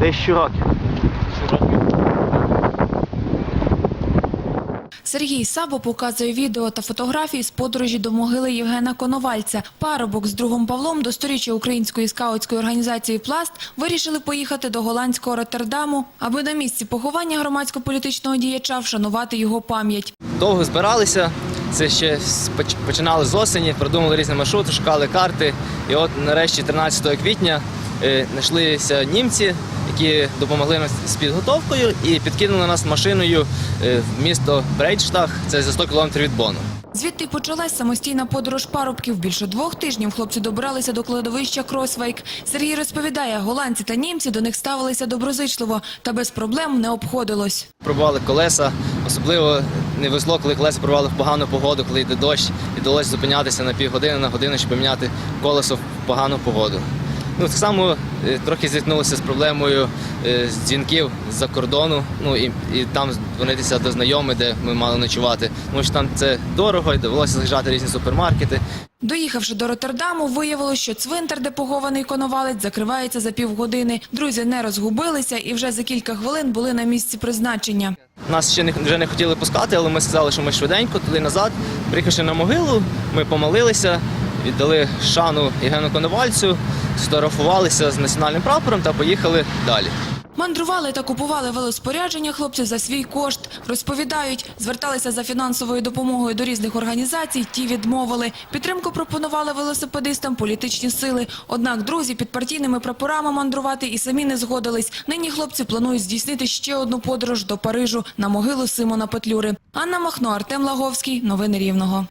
Тисячу років. Сергій Сабо показує відео та фотографії з подорожі до могили Євгена Коновальця. Парубок з другом Павлом до сторіччя української скаутської організації Пласт вирішили поїхати до голландського Роттердаму, аби на місці поховання громадсько-політичного діяча вшанувати його пам'ять. довго збиралися. Це ще починали з осені, продумали різні маршрути, шукали карти. І от нарешті 13 квітня е, знайшлися німці, які допомогли нам з підготовкою і підкинули нас машиною е, в місто Брейдштах, це за 100 кілометрів від Бону. Звідти почалась самостійна подорож парубків. Більше двох тижнів хлопці добиралися до кладовища Кросвейк. Сергій розповідає, голландці та німці до них ставилися доброзичливо та без проблем не обходилось. Пробували колеса, особливо не везло, коли колеса пробували в погану погоду, коли йде дощ, і довелося зупинятися на півгодини, на годину, щоб поміняти колесо в погану погоду. Ну, так само е, трохи зіткнулися з проблемою е, з дзвінків з-за кордону, ну і, і там дзвонитися до знайомих, де ми мали ночувати. Тому що там це дорого, і довелося заїжджати різні супермаркети. Доїхавши до Роттердаму, виявилось, що цвинтар, де похований коновалець, закривається за півгодини. Друзі не розгубилися і вже за кілька хвилин були на місці призначення. Нас ще не, вже не хотіли пускати, але ми сказали, що ми швиденько туди назад. Приїхавши на могилу, ми помолилися, віддали шану Євгену Коновальцю, сфотографувалися з національним прапором та поїхали далі. Мандрували та купували велоспорядження хлопці за свій кошт. Розповідають, зверталися за фінансовою допомогою до різних організацій, ті відмовили. Підтримку пропонували велосипедистам політичні сили. Однак друзі під партійними прапорами мандрувати і самі не згодились. Нині хлопці планують здійснити ще одну подорож до Парижу на могилу Симона Петлюри. Анна Махно, Артем Лаговський. Новини Рівного.